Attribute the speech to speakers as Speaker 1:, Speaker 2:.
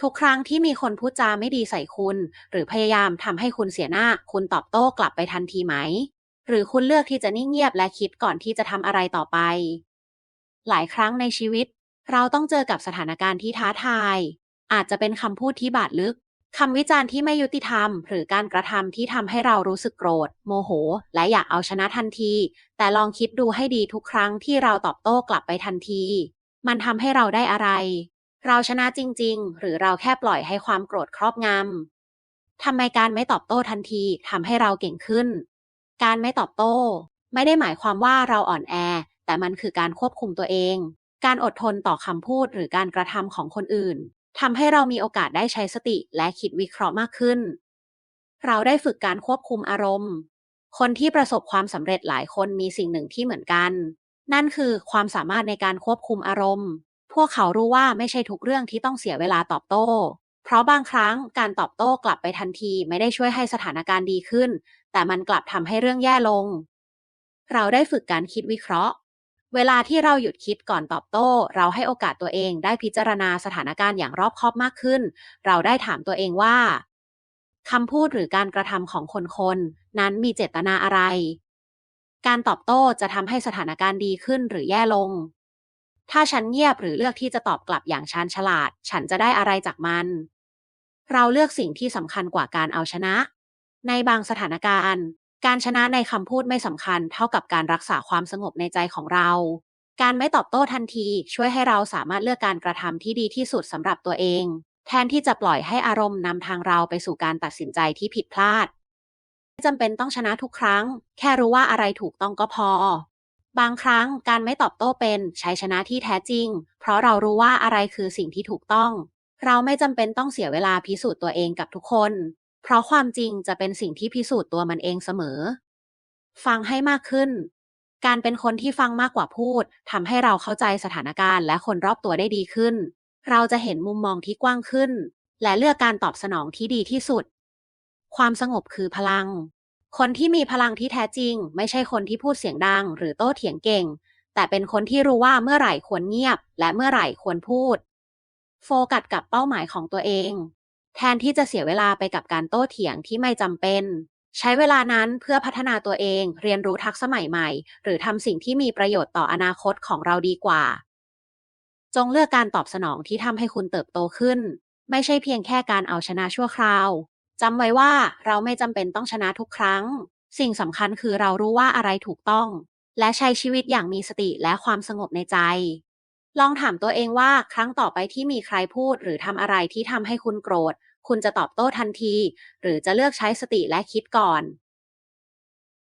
Speaker 1: ทุกครั้งที่มีคนพูดจาไม่ดีใส่คุณ หรือพยายามทำให้คุณเสียหน้า คุณตอบโต้กลับไปทันทีไหม หรือคุณเลือกที่จะนิ่งเงียบและคิดก่อนที่จะทำอะไรต่อไป หลายครั้งในชีวิต เราต้องเจอกับสถานการณ์ที่ท้าทาย อาจจะเป็นคำพูดที่บาดลึกคำวิจารณ์ที่ไม่ยุติธรรม หรือการกระทำที่ทำให้เรารู้สึกโกรธ โมโห และอยากเอาชนะทันที แต่ลองคิดดูให้ดีทุกครั้งที่เราตอบโต้กลับไปทันที มันทำให้เราได้อะไร เราชนะจริง ๆ หรือเราแค่ปล่อยให้ความโกรธครอบงำทำไมการไม่ตอบโต้ทันทีทำให้เราเก่งขึ้น การไม่ตอบโต้ ไม่ได้หมายความว่าเราอ่อนแอ แต่มันคือการควบคุมตัวเอง การอดทนต่อคำพูดหรือการกระทำของคนอื่นทำให้เรามีโอกาสได้ใช้สติและคิดวิเคราะห์มากขึ้น เราได้ฝึกการควบคุมอารมณ์ คนที่ประสบความสำเร็จหลายคนมีสิ่งหนึ่งที่เหมือนกัน นั่นคือความสามารถในการควบคุมอารมณ์ พวกเขารู้ว่าไม่ใช่ทุกเรื่องที่ต้องเสียเวลาตอบโต้ เพราะบางครั้งการตอบโต้กลับไปทันทีไม่ได้ช่วยให้สถานการณ์ดีขึ้น แต่มันกลับทำให้เรื่องแย่ลง เราได้ฝึกการคิดวิเคราะห์ เวลาที่เราหยุดคิดก่อนตอบโต้ เราให้โอกาสตัวเองได้พิจารณาสถานการณ์อย่างรอบคอบมากขึ้น เราได้ถามตัวเองว่าคำพูดหรือการกระทำของคนคนนั้นมีเจตนาอะไร การตอบโต้จะทำให้สถานการณ์ดีขึ้นหรือแย่ลง ถ้าฉันเงียบหรือเลือกที่จะตอบกลับอย่างชาญฉลาด ฉันจะได้อะไรจากมัน เราเลือกสิ่งที่สำคัญกว่าการเอาชนะ ในบางสถานการณ์ การชนะในคำพูดไม่สำคัญเท่ากับการรักษาความสงบในใจของเรา การไม่ตอบโต้ทันทีช่วยให้เราสามารถเลือกการกระทำที่ดีที่สุดสำหรับตัวเอง แทนที่จะปล่อยให้อารมณ์นำทางเราไปสู่การตัดสินใจที่ผิดพลาดไม่จำเป็นต้องชนะทุกครั้ง แค่รู้ว่าอะไรถูกต้องก็พอ บางครั้งการไม่ตอบโต้เป็นชัยชนะที่แท้จริง เพราะเรารู้ว่าอะไรคือสิ่งที่ถูกต้อง เราไม่จำเป็นต้องเสียเวลาพิสูจน์ตัวเองกับทุกคน เพราะความจริงจะเป็นสิ่งที่พิสูจน์ตัวมันเองเสมอ ฟังให้มากขึ้น การเป็นคนที่ฟังมากกว่าพูดทำให้เราเข้าใจสถานการณ์และคนรอบตัวได้ดีขึ้น เราจะเห็นมุมมองที่กว้างขึ้น และเลือกการตอบสนองที่ดีที่สุด ความสงบคือพลัง คนที่มีพลังที่แท้จริง ไม่ใช่คนที่พูดเสียงดัง หรือโต้เถียงเก่ง แต่เป็นคนที่รู้ว่าเมื่อไหร่ควรเงียบ และเมื่อไหร่ควรพูด โฟกัสกับเป้าหมายของตัวเอง แทนที่จะเสียเวลาไปกับการโต้เถียงที่ไม่จำเป็น ใช้เวลานั้นเพื่อพัฒนาตัวเอง เรียนรู้ทักษะใหม่ ๆ หรือทำสิ่งที่มีประโยชน์ต่ออนาคตของเราดีกว่า จงเลือกการตอบสนองที่ทำให้คุณเติบโตขึ้น ไม่ใช่เพียงแค่การเอาชนะชั่วคราว จำไว้ว่าเราไม่จำเป็นต้องชนะทุกครั้ง สิ่งสำคัญคือเรารู้ว่าอะไรถูกต้อง และใช้ชีวิตอย่างมีสติและความสงบในใจ ลองถามตัวเองว่าครั้งต่อไปที่มีใครพูด หรือทำอะไรที่ทำให้คุณโกรธ คุณจะตอบโต้ทันที หรือจะเลือกใช้สติและคิดก่อน